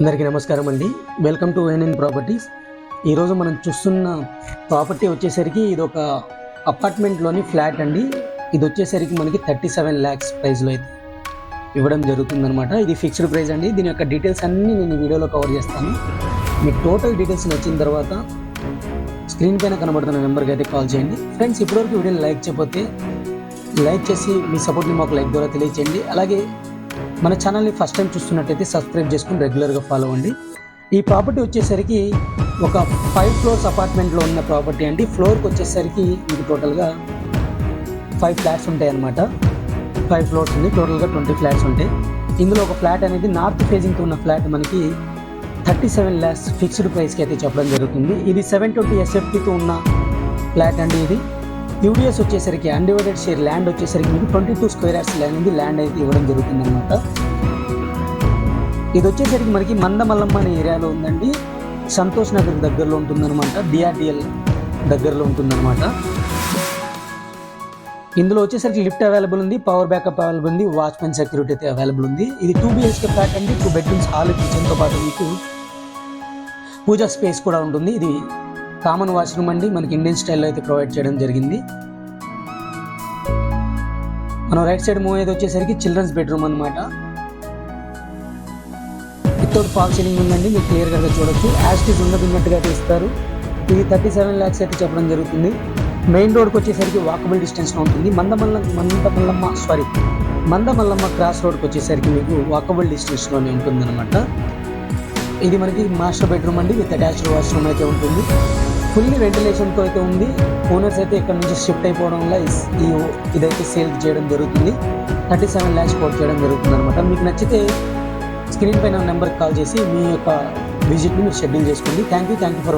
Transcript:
అందరికీ నమస్కారం అండి. వెల్కమ్ టు ఎన్ఎన్ ప్రాపర్టీస్ ఈరోజు మనం చూస్తున్న ప్రాపర్టీ వచ్చేసరికి ఇది ఒక అపార్ట్మెంట్లోని ఫ్లాట్ అండి. ఇది వచ్చేసరికి మనకి థర్టీ సెవెన్ ల్యాక్స్ ప్రైస్లో అయితే ఇవ్వడం జరుగుతుందనమాట ఇది ఫిక్స్డ్ ప్రైస్ అండి. దీని యొక్క డీటెయిల్స్ అన్నీ నేను ఈ వీడియోలో కవర్ చేస్తాను. మీకు టోటల్ డీటెయిల్స్ వచ్చిన తర్వాత స్క్రీన్ పైన కనబడుతున్న నెంబర్కి అయితే కాల్ చేయండి. ఫ్రెండ్స్ ఇప్పటివరకు వీడియోని లైక్ చేయకపోతే లైక్ చేసి మీ సపోర్ట్ని మాకు లైక్ ద్వారా తెలియచేయండి. అలాగే మన ఛానల్ని ఫస్ట్ టైం చూస్తున్నట్టయితే సబ్స్క్రైబ్ చేసుకుని రెగ్యులర్గా ఫాలో అవ్వండి ఈ ప్రాపర్టీ వచ్చేసరికి ఒక ఫైవ్ ఫ్లోర్స్ అపార్ట్మెంట్లో ఉన్న ప్రాపర్టీ అండి. ఫ్లోర్కి వచ్చేసరికి మీకు టోటల్గా ఫైవ్ ఫ్లాట్స్ ఉంటాయి అన్నమాట. ఫైవ్ ఫ్లోర్స్ ఉంది. టోటల్గా ట్వంటీ ఫ్లాట్స్ ఉంటాయి. ఇందులో ఒక ఫ్లాట్ అనేది నార్త్ ఫేజింగ్తో ఉన్న ఫ్లాట్ మనకి థర్టీ సెవెన్ ల్యాక్స్ ఫిక్స్డ్ ప్రైస్కి అయితే చెప్పడం జరుగుతుంది. ఇది సెవెన్ ట్వంటీ ఎస్ఎఫ్టీతో ఉన్న ఫ్లాట్ అండి ఇది. యూడిఎస్ వచ్చేసరికి అన్డివైడెడ్ షేర్ ల్యాండ్ వచ్చేసరికి మీకు twenty two square yards land ఉంది. ల్యాండ్ అయితే ఇవ్వడం జరుగుతుంది అనమాట ఇది వచ్చేసరికి మనకి మందమల్లమ్మ అనే ఏరియాలో ఉందండి. సంతోష్ నగర్ దగ్గరలో ఉంటుందన్నమాట. డిఆర్డిఎల్ దగ్గరలో ఉంటుందన్నమాట. ఇందులో వచ్చేసరికి లిఫ్ట్ అవైలబుల్ ఉంది. పవర్ బ్యాకప్ అవైలబుల్ ఉంది. వాచ్మెన్ సెక్యూరిటీ అయితే అవైలబుల్ ఉంది. ఇది టూ బిహెచ్కే ఫ్లాట్ అండి. టూ బెడ్రూమ్స్ హాల్ కిచెన్తో పాటు మీకు పూజా స్పేస్ కూడా ఉంటుంది. ఇది కామన్ వాష్రూమ్ అండి. మనకి ఇండియన్ స్టైల్లో అయితే ప్రొవైడ్ చేయడం జరిగింది. మనం రైట్ సైడ్ మూవ్ అయితే వచ్చేసరికి చిల్డ్రన్స్ బెడ్రూమ్ అనమాట వితౌట్ ఫాల్ సీలింగ్ ఉందండి. మీరు క్లియర్గా చూడొచ్చు. యాస్టీస్ ఉన్నదిన్నట్టుగా తీస్తారు. ఇస్తారు ఇది థర్టీ సెవెన్ ల్యాక్స్ అయితే చెప్పడం జరుగుతుంది. మెయిన్ రోడ్కి వచ్చేసరికి వాకబుల్ డిస్టెన్స్లో ఉంటుంది. మందమల్ల మందమల్లమ్మ సారీ మందమల్లమ్మ క్రాస్ రోడ్కి వచ్చేసరికి మీకు వాకబుల్ డిస్టెన్స్లోనే ఉంటుందన్నమాట. ఇది మనకి మాస్టర్ బెడ్రూమ్ అండి. విత్ అటాచ్డ్ వాష్రూమ్ అయితే ఉంటుంది. ఫుల్లీ వెంటిలేషన్తో అయితే ఉంది. ఓనర్స్ అయితే ఇక్కడ నుంచి షిఫ్ట్ అయిపోవడం వల్ల ఈ ఇదైతే సేల్ చేయడం జరుగుతుంది. థర్టీ సెవెన్ ల్యాక్స్ కోట్ చేయడం జరుగుతుంది అనమాట మీకు నచ్చితే స్క్రీన్ పైన నెంబర్కి కాల్ చేసి మీ యొక్క విజిట్ని మీరు షెడ్యూల్ చేసుకోండి. Thank you thank you for